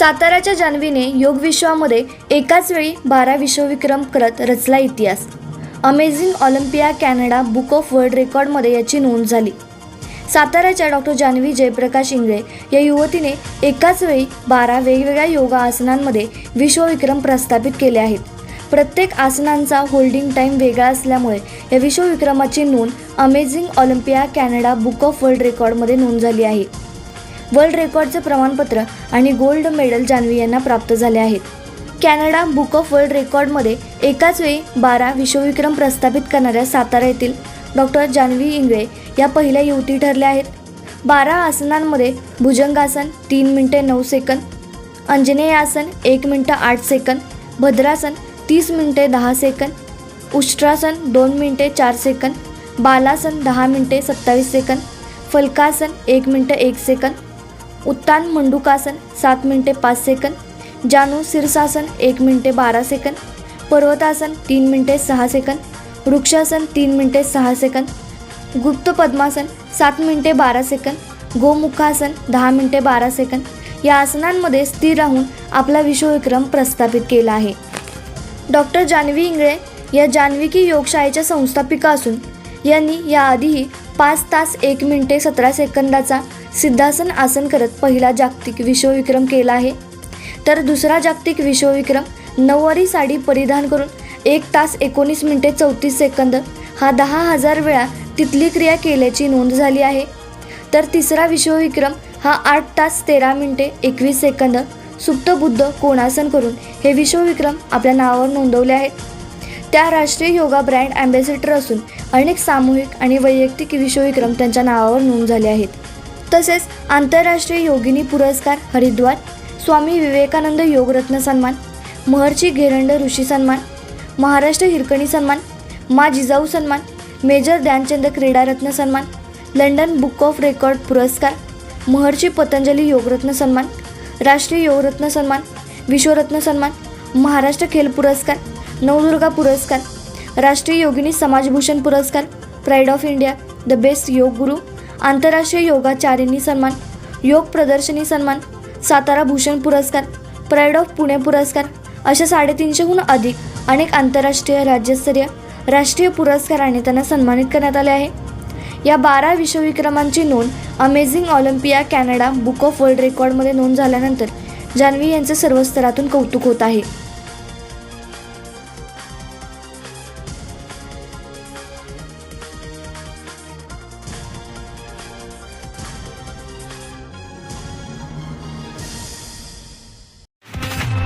साताऱ्याच्या जान्हवीने योग विश्वामध्ये एकाच वेळी बारा विश्वविक्रम करत रचला इतिहास. Amazing Olympia Canada book of world रेकॉर्डमध्ये याची नोंद झाली. साताऱ्याच्या डॉक्टर जान्हवी जयप्रकाश इंगळे या युवतीने एकाच वेळी बारा वेगवेगळ्या योगा आसनांमध्ये विश्वविक्रम प्रस्थापित केले आहेत. प्रत्येक आसनांचा होल्डिंग टाईम वेगळा असल्यामुळे या विश्वविक्रमाची नोंद amazing Olympia Canada book of world रेकॉर्डमध्ये नोंद झाली आहे. वर्ल्ड रेकॉर्डचे प्रमाणपत्र आणि गोल्ड मेडल जान्हवी यांना प्राप्त झाले आहेत. कॅनडा बुक ऑफ वर्ल्ड रेकॉर्डमध्ये एकाच वेळी बारा विश्वविक्रम प्रस्थापित करणाऱ्या सातारा येथील डॉक्टर जान्हवी इंगळे या पहिल्या युवती ठरल्या आहेत. बारा आसनांमध्ये भुजंगासन तीन मिनटे नऊ सेकंद अंजनेय आसन एक मिनटं आठ सेकंद भद्रासन तीस मिनटे दहा सेकंद उष्ट्रासन दोन मिनटे चार सेकंद बालासन दहा मिनटे सत्तावीस सेकंद फलकासन एक मिनटं एक सेकंद उत्तान मंडुकासन सात मिनटे पाच सेकंद. जानू शीर्षासन एक मिनटे बारा सेकंद. पर्वतासन तीन मिनटे सहा सेकंद. वृक्षासन तीन मिनटे सहा सेकंद. गुप्त पद्मासन सात मिनटे बारा सेकंद. गोमुखासन दहा मिनटे बारा सेकंद. या आसनांमध्ये स्थिर राहून आपला विश्वविक्रम प्रस्थापित केला आहे. डॉक्टर जान्हवी इंगळे या जान्हविकी योगशाळेच्या संस्थापिका असून यांनी याआधीही पाच तास एक मिनिटे सतरा सेकंदाचा सिद्धासन आसन करत पहिला जागतिक विश्वविक्रम केला आहे. तर दुसरा जागतिक विश्वविक्रम नऊवारी साडी परिधान करून एक तास एकोणीस मिनिटे चौतीस सेकंद हा दहा हजार वेळा तिथली क्रिया केल्याची नोंद झाली आहे. तर तिसरा विश्वविक्रम हा आठ तास तेरा मिनिटे एकवीस सेकंद सुप्त बुद्ध कोणासन करून हे विश्वविक्रम आपल्या नावावर नोंदवले आहेत त्या राष्ट्रीय योगा ब्रँड ॲम्बॅसेडर असून अनेक सामूहिक आणि वैयक्तिक विश्वविक्रम त्यांच्या नावावर नोंद झाले आहेत. तसेच आंतरराष्ट्रीय योगिनी पुरस्कार हरिद्वार स्वामी विवेकानंद योगरत्न सन्मान महर्षी घेरंड ऋषी सन्मान महाराष्ट्र हिरकणी सन्मान मा जिजाऊ सन्मान मेजर ध्यानचंद क्रीडारत्न सन्मान लंडन बुक ऑफ रेकॉर्ड पुरस्कार महर्षी पतंजली योगरत्न सन्मान राष्ट्रीय योगरत्न सन्मान विश्वरत्न सन्मान महाराष्ट्र खेल पुरस्कार नवदुर्गा पुरस्कार राष्ट्रीय योगिनी समाजभूषण पुरस्कार pride of India the best yoga guru आंतरराष्ट्रीय योगाचारिणी सन्मान योग प्रदर्शनी सन्मान सातारा भूषण पुरस्कार प्राईड ऑफ पुणे पुरस्कार अशा साडेतीनशेहून अधिक अनेक आंतरराष्ट्रीय राज्यस्तरीय राष्ट्रीय पुरस्काराने त्यांना सन्मानित करण्यात आले आहे. या बारा विश्वविक्रमांची नोंद amazing Olympia Canada book of world रेकॉर्डमध्ये नोंद झाल्यानंतर जान्हवी यांचे सर्व स्तरातून कौतुक होत आहे.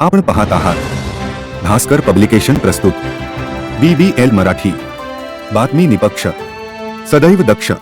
आपण पाहत आहात. भास्कर पब्लिकेशन प्रस्तुत. B B L Marathi. बातमी निपक्ष. सदैव दक्ष.